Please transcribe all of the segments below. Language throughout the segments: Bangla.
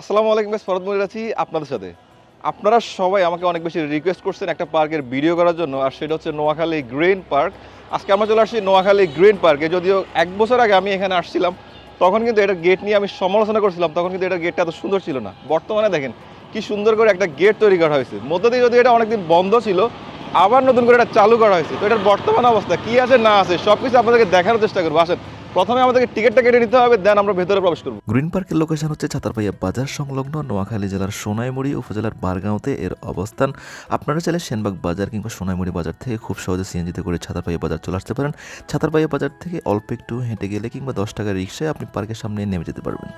আসসালামু আলাইকুম গাইস ফরদ মনির আছি আপনাদের সাথে। আপনারা সবাই আমাকে অনেক বেশি রিকোয়েস্ট করছেন একটা পার্কের ভিডিও করার জন্য, আর সেটা হচ্ছে নোয়াখালী গ্রিন পার্ক আজকে আমরা চলে আসছি নোয়াখালী গ্রিন পার্কে যদিও এক বছর আগে আমি এখানে আসছিলাম, তখন কিন্তু এটার গেট নিয়ে আমি সমালোচনা করছিলাম, তখন কিন্তু এটার গেটটা এত সুন্দর ছিল না। বর্তমানে দেখেন কি সুন্দর করে একটা গেট তৈরি করা হয়েছে। মধ্য দিয়ে যদি এটা অনেকদিন বন্ধ ছিল, আবার নতুন করে এটা চালু করা হয়েছে। তো এটার বর্তমান অবস্থা কি আছে না আছে সব কিছু আপনাদেরকে দেখানোর চেষ্টা করব। আসেন প্রথমে আমাদেরকে টিকিটটা কেটে নিতে হবে দেন আমরা ভেতরে প্রবেশ করব। গ্রিন পার্কের লোকেশন হচ্ছে ছাতারপাইয়া বাজার সংলগ্ন নোয়াখালী জেলার সোনাইমুড়ি উপজেলার বারগাঁওতে এর অবস্থান। আপনারা চাইলে সেনবাগ বাজার কিংবা সোনাইমুড়ি বাজার থেকে খুব সহজে সিএনজিতে করে ছাতারপাইয়া বাজার চলে আসতে পারেন। ছাতারপাইয়া বাজার থেকে অল্প একটু হেঁটে গেলে কিংবা দশ টাকার রিক্সায় আপনি পার্কের সামনে নেমে যেতে পারবেন।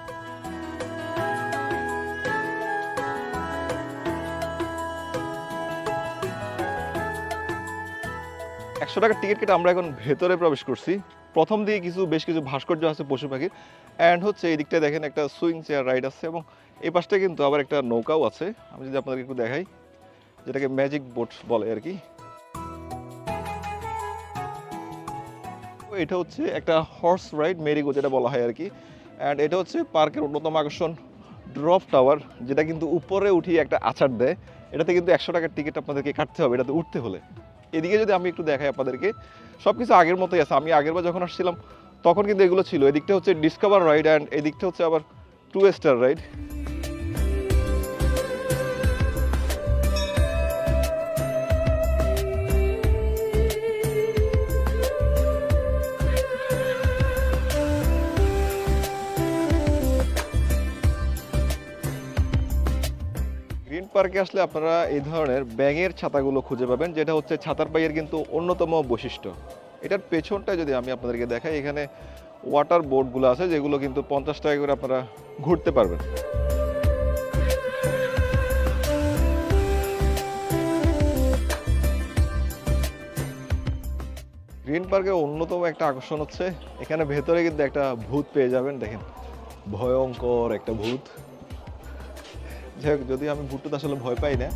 একশো টাকার টিকিট কেটে আমরা এখন ভেতরে প্রবেশ করছি। প্রথম দিকে কিছু, বেশ কিছু ভাস্কর্য আছে পশু পাখির। অ্যান্ড হচ্ছে এই দিকটায় দেখেন একটা সুইং চেয়ার রাইড আছে এবং এই পাশটা কিন্তু আবার একটা নৌকাও আছে। আমি যদি আপনাদেরকে একটু দেখাই, যেটাকে ম্যাজিক বোট বলে আর কি। এটা হচ্ছে একটা হর্স রাইড মেরিগো যেটা বলা হয় আর কি। অ্যান্ড এটা হচ্ছে পার্কের অন্যতম আকর্ষণ ড্রপ টাওয়ার যেটা কিন্তু উপরে উঠিয়ে একটা আছাড় দেয়। এটাতে কিন্তু একশো টাকার টিকিট আপনাদেরকে কাটতে হবে, এটাতে উঠতে হলে। এদিকে যদি আমি একটু দেখাই আপনাদেরকে সব কিছু আগের মতোই আছে। আমি আগেরবার যখন আসছিলাম, তখন কিন্তু এগুলো ছিল। এদিকটা হচ্ছে ডিসকভার রাইড অ্যান্ড এদিকটা হচ্ছে আবার টু স্টার রাইড পার্কে আসলে আপনারা এই ধরনের ব্যাঙের ছাতাগুলো খুঁজে পাবেন, যেটা হচ্ছে ছাতার পাইয়ের কিন্তু অন্যতম বৈশিষ্ট্য। এটার পেছনটা যদি আমি আপনাদেরকে দেখাই, এখানে ওয়াটার বোর্ডগুলো আছে, যেগুলো কিন্তু পঞ্চাশ টাকা করে আপনারা ঘুরতে পারবেন। গ্রিন পার্কের অন্যতম একটা আকর্ষণ হচ্ছে, এখানে ভেতরে কিন্তু একটা ভূত পেয়ে যাবেন, দেখেন। ভয়ঙ্কর একটা ভূত। যাই যদি আমি ভুট্টুতে আসলে ভয় পাই না।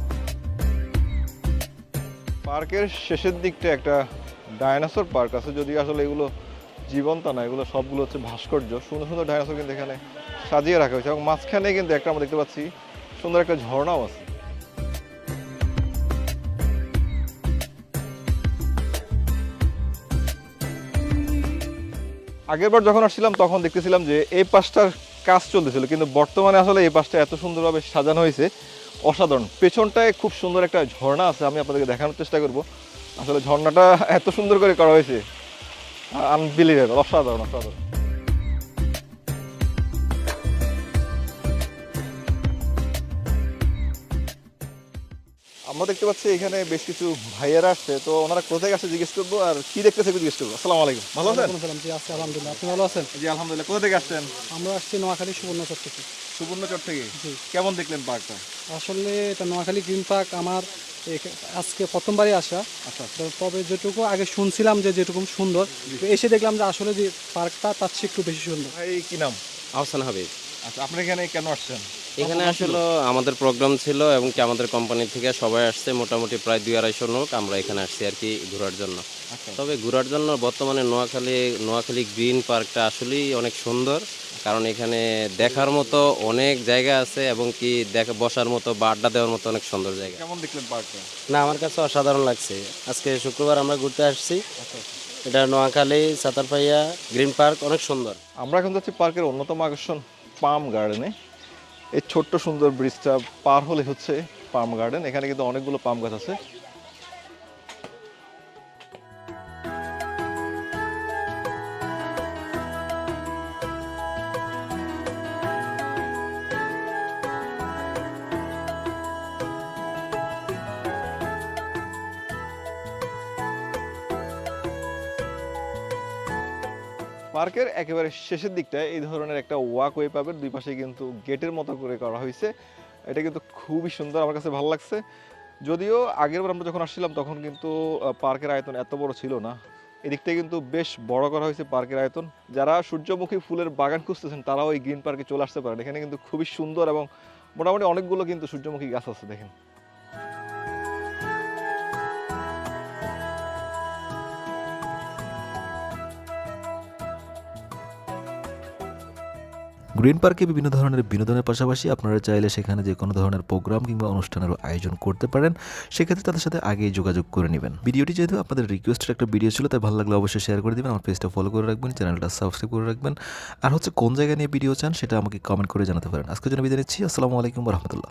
পার্কের শেষের দিকটা একটা ডায়নাসোর পার্ক আছে, যদি আসলে এগুলো জীবন্ত না, এগুলো সবগুলো হচ্ছে ভাস্কর্য। সুন্দর সুন্দর ডায়নাসোর কিন্তু এখানে সাজিয়ে রাখা হয়েছে এবং মাঝখানে কিন্তু একটা আমরা দেখতে পাচ্ছি, সুন্দর একটা ঝর্ণাও আছে। আগেরবার যখন আসছিলাম, তখন দেখতেছিলাম যে এই পাশটার কাজ চলতেছিল, কিন্তু বর্তমানে আসলে এই বাসটা এত সুন্দরভাবে সাজানো হয়েছে, অসাধারণ। পেছনটায় খুব সুন্দর একটা ঝর্ণা আছে, আমি আপনাদেরকে দেখানোর চেষ্টা করব। আসলে ঝর্ণাটা এত সুন্দর করে করা হয়েছে আনবিলিভেবল অসাধারণ অসাধারণ। আমরা দেখতে পাচ্ছি এখানে বেশ কিছু ভাইয়েরা আসছে। তো ওনারা কোথায় গেছে জিজ্ঞেস করব আর কি দেখতেছে জিজ্ঞেস করব। আসসালামু আলাইকুম। ভালো আছেন? জি আছি আলহামদুলিল্লাহ। আপনি ভালো আছেন? জি আলহামদুলিল্লাহ। কোথা থেকে আসছেন? আমরা আসছি নোয়াখালী সুবর্ণচর থেকে। সুবর্ণচর থেকে? কেমন দেখলেন পার্কটা? আসলে এটা নোয়াখালী গ্রিন পার্ক আমার আজকে প্রথমবারই আসা। আচ্ছা তো তবে যেটুকু আগে শুনছিলাম যে যেরকম সুন্দর তো এসে দেখলাম যে আসলে যে পার্কটা তার চেয়ে একটু বেশি সুন্দর। ভাই কি নাম? আহসান হাবিব। আচ্ছা আপনি এখানে কেন আসছেন? এখানে আসলে আমাদের প্রোগ্রাম ছিল এবং কি আমাদের কোম্পানি থেকে সবাই আসছে মোটামুটি প্রায় দুই আড়াইশো লোক আমরা এখানে আসছি আর কি ঘোরার জন্য। আচ্ছা। তবে ঘোরার জন্য বর্তমানে নোয়াখালী নোয়াখালী গ্রিন পার্কটা আসলেই অনেক সুন্দর কারণ এখানে দেখার মতো অনেক জায়গা আছে এবং কি দেখা বসার মতো বা আড্ডা দেওয়ার মতো অনেক সুন্দর জায়গা। কেমন দেখলেন পার্কটা? না আমার কাছে অসাধারণ লাগছে। আজকে শুক্রবার আমরা ঘুরতে আসছি। আচ্ছা এটা নোয়াখালী সাতারপাইয়া গ্রিন পার্ক অনেক সুন্দর। আমরা এখন যাচ্ছি পার্কের অন্যতম আকর্ষণ পাম গার্ডেনে। এই ছোট্ট সুন্দর ব্রিজটা পার হলে হচ্ছে পাম গার্ডেন এখানে কিন্তু অনেকগুলো পাম গাছ আছে। পার্কের একেবারে শেষের দিকটায় এই ধরনের একটা ওয়াকওয়ে পাবেন। দুই পাশে কিন্তু গেটের মতো করে করা হয়েছে। এটা কিন্তু খুবই সুন্দর, আমার কাছে ভালো লাগছে। যদিও আগের বার আমরা যখন আসছিলাম, তখন কিন্তু পার্কের আয়তন এত বড় ছিল না। এদিকটা কিন্তু বেশ বড় করা হয়েছে পার্কের আয়তন। যারা সূর্যমুখী ফুলের বাগান খুঁজতেছেন, তারাও এই গ্রিন পার্কে চলে আসতে পারেন। এখানে কিন্তু খুবই সুন্দর এবং মোটামুটি অনেকগুলো কিন্তু সূর্যমুখী গাছ আছে, দেখেন। গ্রিন পার্কে বিভিন্ন ধরনের বিনোদনের পাশাপাশি আপনারা চাইলে সেখানে যে কোনো ধরনের প্রোগ্রাম কিংবা অনুষ্ঠানেরও আয়োজন করতে পারেন, সেক্ষেত্রে তাদের সাথে আগেই যোগাযোগ করে নেবেন। ভিডিওটি যেহেতু আপনাদের রিকোয়েস্টের একটা ভিডিও ছিল, তাই ভালো লাগলে অবশ্যই শেয়ার করে দেবেন, আমার পেজটা ফলো করে রাখবেন চ্যানেলটা সাবস্ক্রাইব করে রাখবেন। আর হচ্ছে কোন জায়গায় নিয়ে ভিডিও চান, সেটা আমাকে কমেন্ট করে জানাতে পারেন। আজকে জন্য বিদায় নিচ্ছি, আসসালামু আলাইকুম রহমতুল্লাহ।